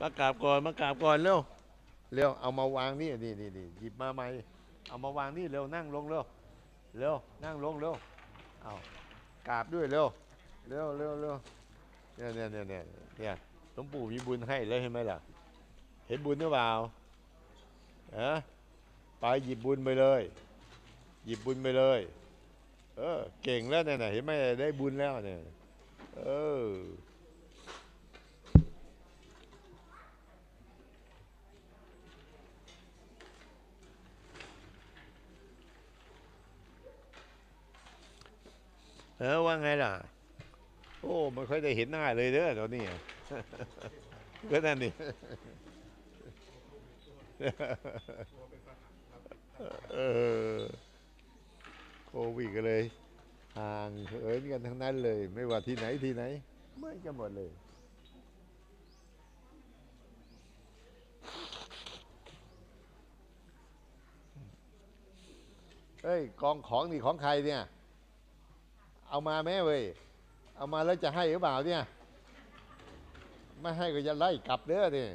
มากราบก่อนมากราบก่อนเร็วเร็วเอามาวางนี่นี่นี่นี่หยิบมาใหม่เอามาวางนี่เร็วนั่งลงเร็วเร็วนั่งลงเร็วเอากราบด้วยเร็วเร็วเร็วเร็วเนี่ยเนี่ยเนี่ยเนี่ยเนี่ยหลวงปู่มีบุญให้เลยเห็นไหมล่ะ เห็นบุญหรือเปล่าฮะไปหยิบบุญไปเลย หยิบบุญไปเลย เออเก่งแล้วเนี่ยเห็นไหมได้บุญแล้วเนี่ยเออ เออว่าไงล่ะ โอ้ไม่ค่อยได้เห็นหน้าเลยเด้อตอนนี้ก็นั่นนี่เออโควิดก็เลยห่างเหินกันทั้งนั้นเลย ไม่ว่าที่ไหนที่ไหนเหมือนกันหมดเลยเฮ้ยกองของนี่ของใครเนี่ย เอามาแม่เว้ย เอามาแล้วจะให้หรือเปล่าเนี่ย ไม่ให้ก็จะไล่กลับเด้อเนี่ย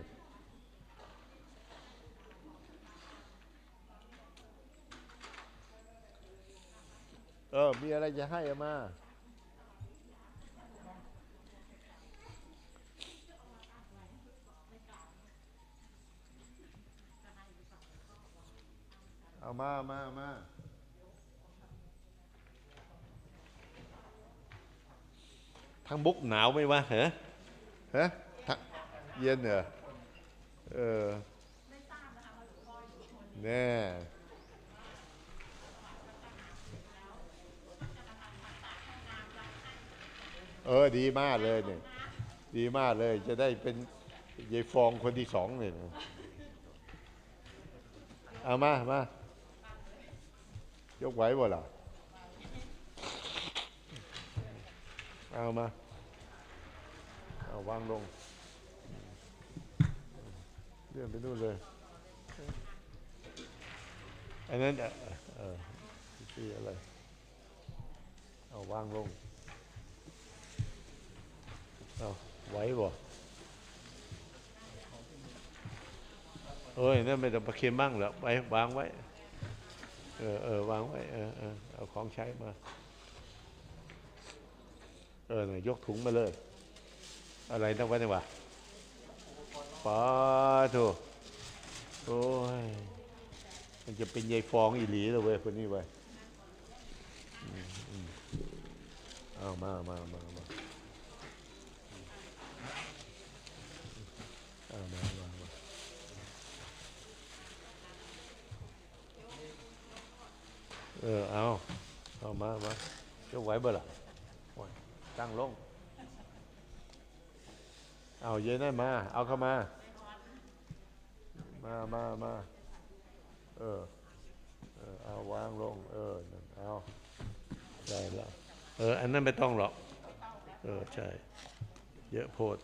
เออ มีอะไรจะให้เอามา เอามามามา ทางบุกหนาวไหมวะเหรอฮะทางเย็นเหรอเออแน่เออดีมากเลยเนี่ยดีมากเลย จะได้เป็นยายฟองคนที่สองเลยนะเอามา มายกไหว้บ่ล่ะ เอามา เอาวางลง เลื่อนไปนู่นเลย อันนั้นเอ่อที่อะไร เอาวางลง เอาไหว้บ่เอ้ยนั่นไม่ต้องประเคนบ้างหรอกไปวางไว้ เออเออวางไว้ เออเออเอาของใช้มา เออยกถุงมาเลย อะไรนักวะเนี่ยวะปาโถโอ้ย มันจะเป็นยายฟองอีหลีเลยเว้ยคนนี้เว้ยเอามามามามาเอามามามาเออ เอา เอามามาจะไหวบ่ล่ะโอ้ย ตั้งลง เอาเย็นได้มา เอาเข้ามา มามามาเออ เออ เอาวางลง เออนั่นเอาได้แล้ว เออ อันนั้นไม่ต้องหรอก เออ ใช่ เยอะโพด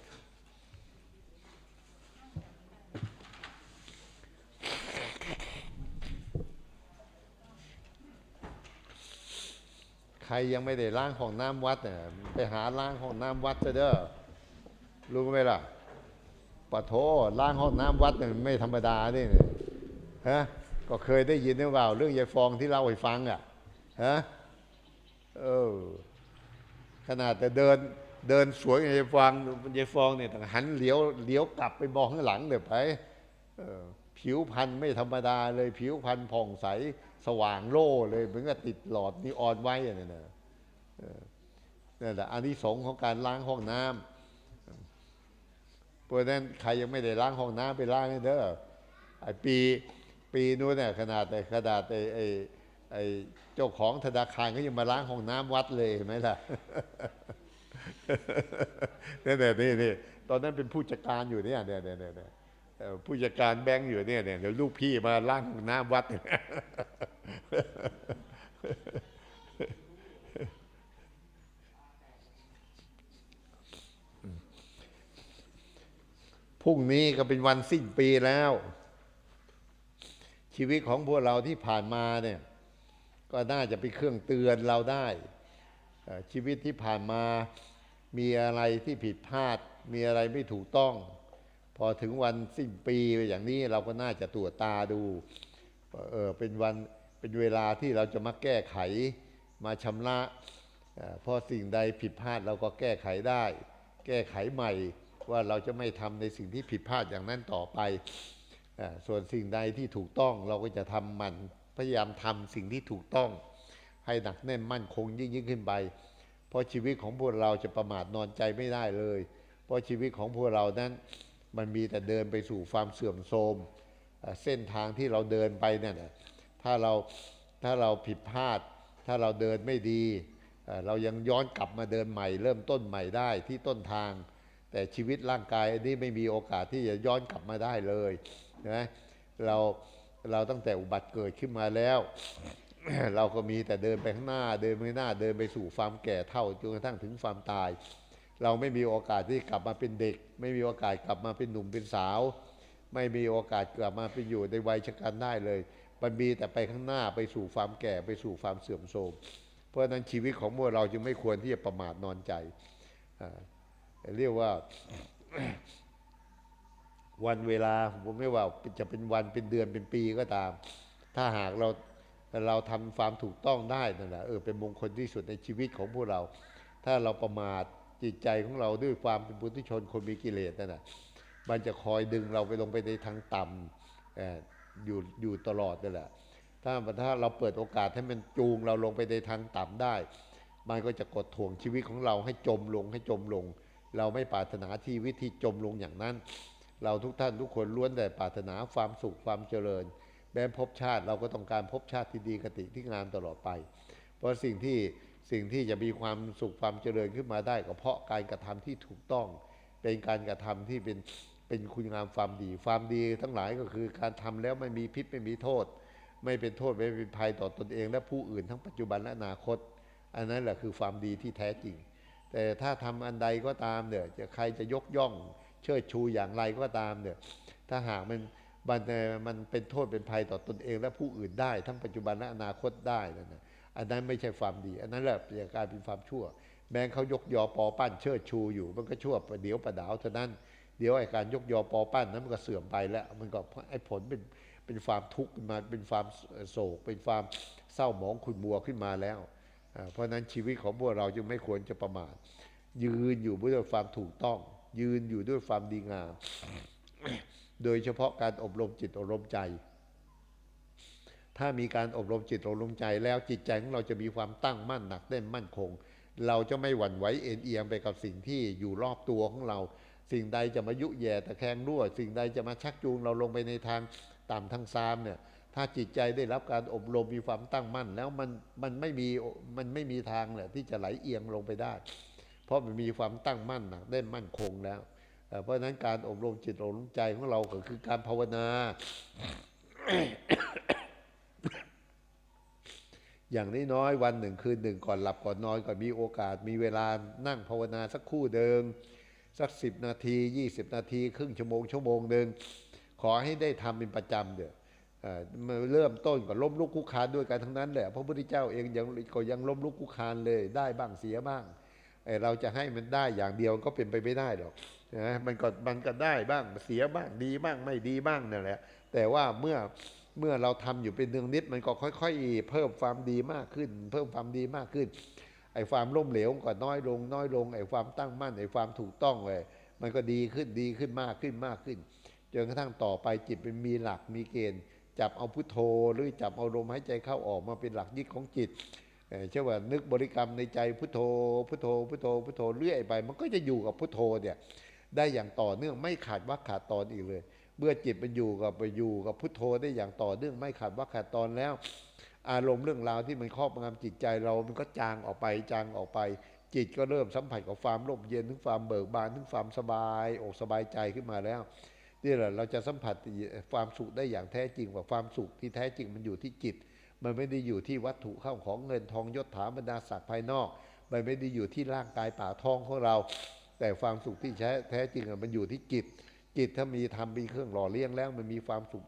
รยังไม่ได้ล้างห้องน้ำวัดเนี่ยไปหาล้างห้องน้ำวัดเถอะเด้อรู้ไหมล่ะปะโถล้างห้องน้ำวัดเนี่ยมันไม่ธรรมดานี่เนี่ยฮะก็เคยได้ยินหรือเปล่า เรื่องยายฟองที่เล่าให้ฟังอะฮะเออขนาดแต่เดินเดินสวยยายฟองยายฟองเนี่ยต้องหันเลี้ยวเลี้ยวกลับไปมองข้างหลังเดี๋ยวไปผิวพรรณไม่ธรรมดาเลยผิวพรรณผ่องใส สว่างโล่เลยเหมือนกับติดหลอดนีออนไว้อะเนี่ยนะนั่แหละอันที่สงของการล้างห้องน้ำเพราะฉะนั้นใครยังไม่ได้ล้างห้องน้ำไปล้างให้เด้อไอปีปีนู้นเนี่ยขนาดแต่ขนาดไอไอไอเจ้าของธนาคารก็ยังมาล้างห้องน้ำวัดเลยเห็นไหมล่ะเนี่ยเนี่ยนี่ตอนนั้นเป็นผู้จัดการอยู่เนี่ยเนี่ยเนี่ยเนี่ย ผู้จัดการแบงก์อยู่เนี่ยเนี่ยเดี๋ยวลูกพี่มาล้างหน้ำวัด พรุ่งนี้ก็เป็นวันสิ้นปีแล้ว ชีวิตของพวกเราที่ผ่านมาเนี่ย ก็น่าจะเป็นเครื่องเตือนเราได้ ชีวิตที่ผ่านมามีอะไรที่ผิดพลาด มีอะไรไม่ถูกต้อง อถึงวันสิ้นปีอย่างนี้เราก็น่าจะตรวจตาดูเออเป็นวันเป็นเวลาที่เราจะมาแก้ไขมาชำระเอ่อเพราะสิ่งใดผิดพลาดเราก็แก้ไขได้ แก้ไขใหม่ว่าเราจะไม่ทำในสิ่งที่ผิดพลาดอย่างนั้นต่อไป ส่วนสิ่งใดที่ถูกต้องเราก็จะทำมันพยายามทำสิ่งที่ถูกต้อง ให้หนักแน่นมั่นคงยิ่งยิ่งขึ้นไป เพราะชีวิตของพวกเราจะประมาทนอนใจไม่ได้เลย เพราะชีวิตของพวกเรานั้น มันมีแต่เดินไปสู่ความเสื่อมโทรมเส้นทางที่เราเดินไปเนี่ยถ้าเราถ้าเราผิดพลาด ถ้าเราเดินไม่ดีเอ่อเรายังย้อนกลับมาเดินใหม่ เริ่มต้นใหม่ได้ที่ต้นทาง แต่ชีวิตร่างกายอันนี้ไม่มีโอกาสที่จะย้อนกลับมาได้เลยนะเราเราตั้งแต่อุบัติเกิดขึ้นมาแล้ว เราก็มีแต่เดินไปข้างหน้าเดินไปข้างหน้าเดินไปสู่ความแก่เท่าจนกระทั่งถึงความตาย เราไม่มีโอกาสที่กลับมาเป็นเด็ก ไม่มีโอกาสกลับมาเป็นหนุ่มเป็นสาว ไม่มีโอกาสกลับมาเป็นอยู่ในวัยชะกันได้เลย มันมีแต่ไปข้างหน้าไปสู่ความแก่ไปสู่ความเสื่อมโทรมเพราะนั้นชีวิตของพวกเราจึงไม่ควรที่จะประมาทนอนใจเรียกว่าวันเวลาผมไม่ว่าจะเป็นวันเป็นเดือนเป็นปีก็ตาม ถ้าหากเราเราทำความถูกต้องได้นั่นแหละเออเป็นมงคลที่สุดในชีวิตของพวกเรา ถ้าเราประมาท จิตใจของเราด้วยความเป็นปุถุชนคนมีกิเลสนั่นแหะมันจะคอยดึงเราไปลงไปในทางต่ำออยู่อยู่ตลอดนั่นแหละ ถ้าถ้าเราเปิดโอกาสให้มันจูงเราลงไปในทางต่ำได้ มันก็จะกดถ่วงชีวิตของเราให้จมลงให้จมลง เราไม่ปรารถนาที่วิธีจมลงอย่างนั้น เราทุกท่านทุกคนล้วนแต่ปรารถนาความสุขความเจริญแม้ภพชาติเราก็ต้องการภพชาติที่ดีกติที่งามตลอดไป เพราะสิ่งที่ สิ่งที่จะมีความสุขความเจริญขึ้นมาได้ ก็เพราะการกระทำที่ถูกต้อง เป็นการกระทำที่เป็นเป็นคุณงามความดี ความดีทั้งหลายก็คือการทำแล้วไม่มีพิษไม่มีโทษ ไม่เป็นโทษไม่เป็นภัยต่อตนเอง และผู้อื่นทั้งปัจจุบันและอนาคต อันนั้นแหละคือความดีที่แท้จริง แต่ถ้าทำอันใดก็ตามเนี่ยจะใครจะยกย่อง เชิดชูอย่างไรก็ตามเนี่ยถ้าหากมันมันเอ่อมันเป็นโทษเป็นภัยต่อตนเอง และผู้อื่นได้ ทั้งปัจจุบันและอนาคตได้นั่นนะ อันนั้นไม่ใช่ความดี อันนั้นแหละจะกลายเป็นความชั่ว แม้เขายกยอปอปั้นเชิดชูอยู่ มันก็ชั่วเดี๋ยวประดาวเท่านั้นเดี๋ยวไอ้การยกยอปอปั้นนั้นมันก็เสื่อมไปแล้ว มันก็ไอ้ผลเป็นเป็นความทุกข์ขึ้นมาเป็นความโศก เป็นความเศร้าหมองขุ่นมัวขึ้นมาแล้ว เพราะฉะนั้นชีวิตของพวกเราจึงไม่ควรจะประมาทยืนอยู่ด้วยความถูกต้อง ยืนอยู่ด้วยความดีงาม โดยเฉพาะการอบรมจิตอบรมใจ ถ้ามีการอบรมจิตอบรมใจแล้วจิตใจของเราจะมีความตั้งมั่นหนักแน่นมั่นคง เราจะไม่หวั่นไหวเอ็นเอียงไปกับสิ่งที่อยู่รอบตัวของเรา สิ่งใดจะมายุแย่ตะแคงรั่ว สิ่งใดจะมาชักจูงเราลงไปในทางต่ำทางซามเนี่ยถ้าจิตใจได้รับการอบรมมีความตั้งมั่น แล้วมันมันไม่มีมันไม่มีทางแหละที่จะไหลเอียงลงไปได้ เพราะมันมีความตั้งมั่นหนักแน่นมั่นคงแล้วเอ่อเพราะฉะนั้นการอบรมจิตอบรมใจของเราก็คือการภาวนา อย่างน้อยๆวันหนึ่งคืนหนึ่งก่อนหลับก่อนนอนก่อนมีโอกาส มีเวลานั่งภาวนาสักคู่เดิมสักสิบนาทียี่สิบนาที ครึ่งชั่วโมงชั่วโมงหนึ่งขอให้ได้ทำเป็นประจำเด้อเอ่อมเริ่มต้นก็ล้มลุกคลุกคานด้วยกันทั้งนั้นแหละพระพุทธเจ้าเองยังก็ยังล้มลุกคลุกคานเลยได้บ้างเสียบ้างเราจะให้มันได้อย่างเดียวก็เป็นไปไม่ได้หรอกนะมันก็มันก็ได้บ้างเสียบ้างดีบ้างไม่ดีบ้างนั่นแหละ แต่ว่าเมื่อ เมื่อเราทำอยู่เป็นเนืองนิดมันก็ค่อย ๆ เพิ่มความดีมากขึ้น เพิ่มความดีมากขึ้น ไอ้ความล้มเหลวก็น้อยลง น้อยลง ไอ้ความตั้งมั่น ไอ้ความถูกต้องเลยมันก็ดีขึ้นดีขึ้นมากขึ้นมากขึ้นจนกระทั่งต่อไปจิตเป็นมีหลักมีเกณฑ์ จับเอาพุทโธหรือจับเอาลมหายใจเข้าออกมาเป็นหลักยึดของจิตเอ่อเช่นว่านึกบริกรรมในใจพุทโธพุทโธพุทโธพุทโธเรื่อยไป มันก็จะอยู่กับพุทโธเนี่ยได้อย่างต่อเนื่องไม่ขาดว่าขาดตอนอีกเลย เมื่อจิตมันอยู่กับไปอยู่กับพุทโธได้อย่างต่อเนื่องไม่ขาดว่าขาดตอนแล้ว อารมณ์เรื่องราวที่มันครอบงำจิตใจเรา มันก็จางออกไปจางออกไป จิตก็เริ่มสัมผัสกับความร่มเย็นถึงความเบิกบานถึงความสบายอกสบายใจขึ้นมาแล้วนี่แหละเราจะสัมผัสความสุขได้อย่างแท้จริงว่าความสุขที่แท้จริงมันอยู่ที่จิต มันไม่ได้อยู่ที่วัตถุเข้าของเงินทองยศถาบรรดาศักดิ์ภายนอก มันไม่ได้อยู่ที่ร่างกายป่าท้องของเรา แต่ความสุขที่แท้จริงมันอยู่ที่จิต จิตถ้ามีธรรมมีเครื่องหล่อเลี้ยงแล้วมันมีความสุข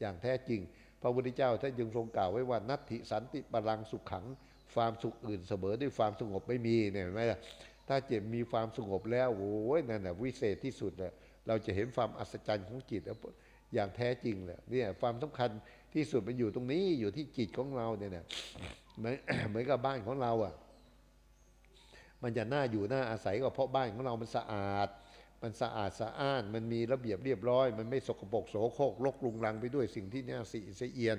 อย่างแท้จริง พระพุทธเจ้าท่านจึงทรงกล่าวไว้ว่านัตถิสันติบาลังสุขขัง ความสุขอื่นเสมอด้วยความสงบไม่มีเนี่ยเห็นไหมล่ะถ้าจิตมีความสงบแล้วโอ้ยนั่นแหะวิเศษที่สุดเลยเราจะเห็นความอัศจรรย์ของจิตแล้วอย่างแท้จริงเลยเนี่ยความสำคัญที่สุดมันอยู่ตรงนี้อยู่ที่จิตของเราเนี่ยนะเหมือนเหมือนกับบ้านของเราอะมันจะน่าอยู่น่าอาศัยก็เพราะบ้านของเรามันสะอาด มันสะอาดสะอ้าน มันมีระเบียบเรียบร้อย มันไม่สกปรกโสโครกรกรุงรังไปด้วยสิ่งที่น่าสิเสียเอียน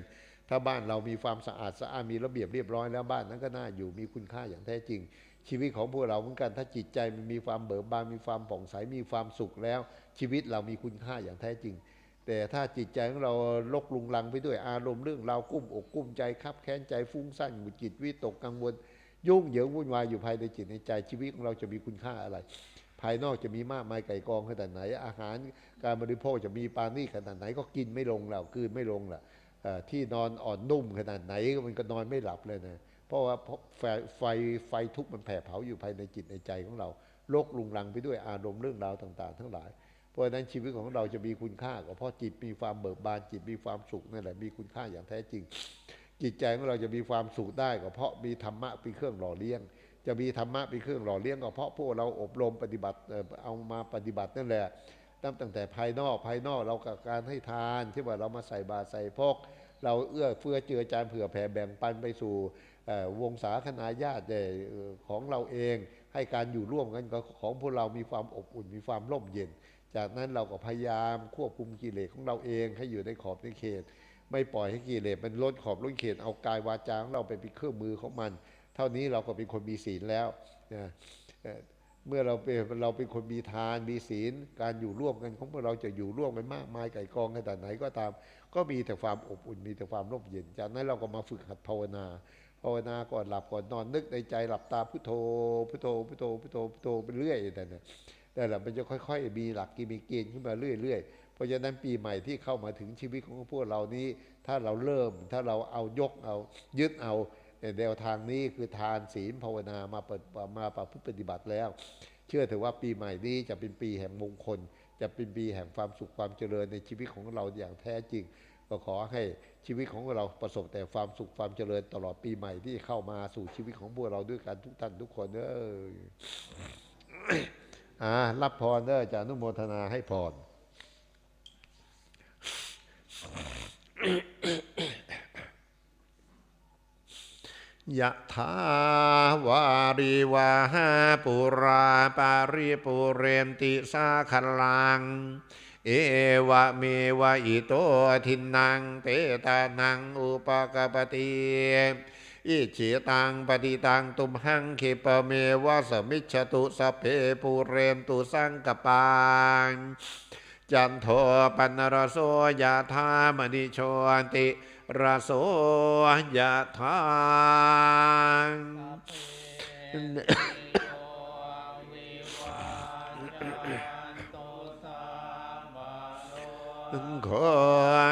ถ้าบ้านเรามีความสะอาดสะอ้านมีระเบียบเรียบร้อยแล้วบ้านนั้นก็น่าอยู่มีคุณค่าอย่างแท้จริง ชีวิตของพวกเราเหมือนกันถ้าจิตใจมันมีความเบิกบานมีความผ่องใสมีความสุขแล้ว ชีวิตเรามีคุณค่าอย่างแท้จริง แต่ถ้าจิตใจของเราลกลุงลังไปด้วยอารมณ์เรื่องราวกุ้มอกกุ้มใจคับแค้นใจฟุ้งซ่านหงุดหงิดวิตกกังวล ยุ่งเหยิงวุ่นวายอยู่ภายในจิตในใจชีวิตของเราจะมีคุณค่าอะไรายนอกจะมีมากมายไก่กองขนาดไหน อาหารการบริโภคจะมีปานี่ขนาดไหน ก็กินไม่ลงแล้วคืนไม่ลงละเอ่อที่นอนอ่อนนุ่มขนาดไหนมันก็นอนไม่หลับเลยนะเพราะว่าไฟไฟไฟทุกมันแผ่เผาอยู่ภายในจิตในใจของเราโลกลุงลังไปด้วยอารมณ์เรื่องราวต่าง ๆ ทั้งหลาย เพราะฉะนั้นชีวิตของเราจะมีคุณค่าก็เพราะจิตมีความเบิกบานจิตมีความสุขนั่นแหละมีคุณค่าอย่างแท้จริง จิตใจของเราจะมีความสุขได้ก็เพราะมีธรรมะเป็นเครื่องหล่อเลี้ยง จะมีธรรมะเป็นเครื่องหล่อเลี้ยงก็เพราะพวกเราอบรมปฏิบัติเอามาปฏิบัตินั่นแหละตั้งตั้งแต่ภายนอกภายนอกเรากับการให้ทานที่ว่าเรามาใส่บาตรใส่พกเราเอื้อเฟื้อเจือจานเผื่อแผ่แบ่งปันไปสู่วงศาคณาญาติของเราเอง ให้การอยู่ร่วมกันกับของพวกเรามีความอบอุ่นมีความร่มเย็น จากนั้นเราก็พยายามควบคุมกิเลสของเราเองให้อยู่ในขอบในเขต ไม่ปล่อยให้กิเลสมันล้นขอบล้นเขตเอากายวาจาของเราไปเป็นเครื่องมือของมัน เท่านี้เราก็เป็นคนมีศีลแล้วนะเมื่อเราเป็นเราเป็นคนมีทานมีศีล การอยู่ร่วมกันของพวกเราจะอยู่ร่วมกันมากมายไก่กองขนาดไหนก็ตาม ก็มีแต่ความอบอุ่นมีแต่ความร่มเย็น จากนั้นเราก็มาฝึกหัดภาวนาภาวนาก่อนหลับก่อนนอนนึกในใจหลับตาพุทโธพุทโธพุทโธพุทโธพุทโธไปเรื่อยแต่เนี่ยนั่นแหละมันจะค่อย ๆ มีหลักกิมีเกณฑ์ขึ้นมาเรื่อยๆเพราะฉะนั้นปีใหม่ที่เข้ามาถึงชีวิตของพวกเรานี้ ถ้าเราเริ่มถ้าเราเอายกเอายึดเอา แนวทางนี้คือทานศีลภาวนามาปฏิมาประพฤติปฏิบัติแล้ว เชื่อเถอะว่าปีใหม่นี้จะเป็นปีแห่งมงคล จะเป็นปีแห่งความสุขความเจริญในชีวิตของเราอย่างแท้จริง ก็ขอให้ชีวิตของเราประสบแต่ความสุขความเจริญตลอดปีใหม่ที่เข้ามาสู่ชีวิตของพวกเราด้วยกันทุกท่านทุกคนเอออ่ารับพรเด้อจะอนุโมทนาให้พร ยะถาวาริวาหาปุราปาริปุเรนติสาคลัง เอวะเมวะอิโตทินังเปตานังอุปกปปติอิจิตังปฏิตังตุมหังคิปเมวะสมิจฉตุสเพปุเรนตุสังกปางจันโทปันรโสยะธามณิโชติ รโสยะธาขอ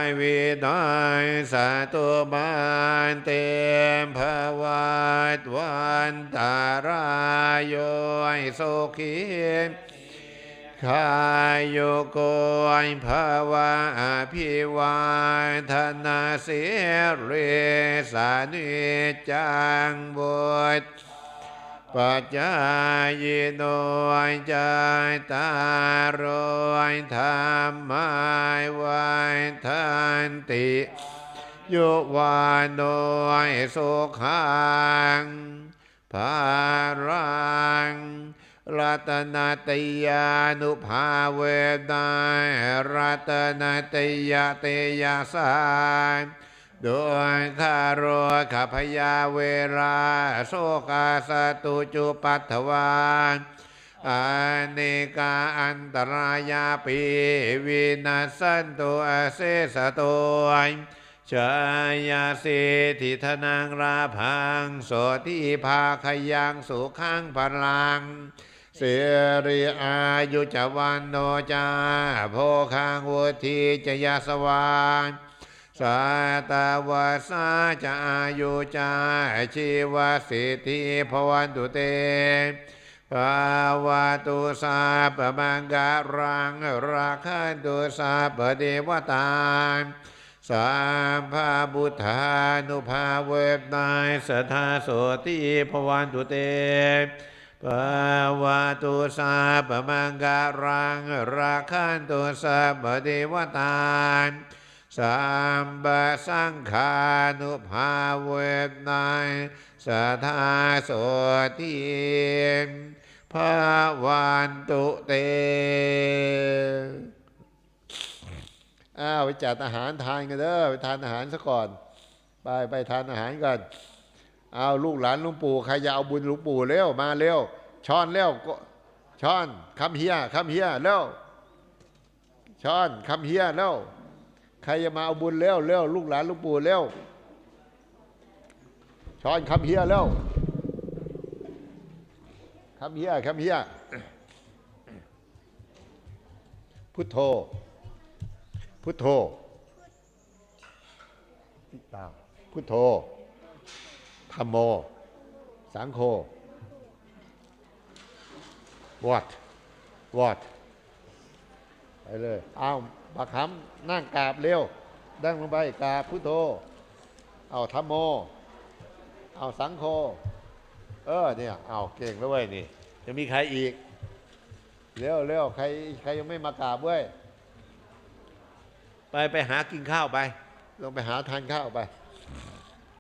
ยวินายสาตุบานเต็มภวัตวันตารายโยสุขี ขายุโกยภาวะอภิวาทนาเสียเรสานิจังบุตรปัจจายโนยใจตารอยธรรมายวันทันติยุวานโนยสุขังภารัง รัตนาตยานุภาเวดายรัตนาตยาเตยาสายโดยคารวขพยาเวราโสกาสตุจุปัตวานอเนกาอันตรายาปีวินาสันตุอเสสโตยชายาสิทิธนังราพังโสทิภาขยังสุขังพลัง สรีอายุจวันโนจาโภคังวุธีจยาสวานสาตาวาสาจะอายุจาชีวสิทธิภวันตุเตภาวะตุสาปมังการังราคันตุสาปเดวตาสามภาบุธานุภาเวบนายสทาโสติภวันตุเต ปวาตุสาปมังการังราคันตุสัพพเทวตานสัมปสังขานุภาเวทนายสทาโสทีภาวันตุเตอ้าวไปจัดอาหารทานกันเด้อไปทานอาหารซะก่อน ไปไปทานอาหารกัน เอาลูกหลานลุงปู่ใครจะเอาบุญลุงปู่เร็วมาเร็วช้อนเร็วก็ช้อนคำเฮียคำเฮียเร็วช้อนคำเฮียเร็วใครจะมาเอาบุญเร็วเร็วลูกหลานลุงปู่เร็วช้อนคำเฮียเร็วคำเฮียคำเฮียพุทโธพุทโธพุทโธ ธรรมโม สังโฆ what what ไปเลยเอาบักคำนั่งกราบเร็ว ดังลงไปกราบพุทโธ เอาธรรมโม เอาสังโฆ เออเนี่ย เอาเก่งแล้วเว้ยนี่จะมีใครอีก เร็วเร็วใครใครยังไม่มากราบเว้ย ไปไปหากินข้าวไป ลงไปหาทานข้าวไป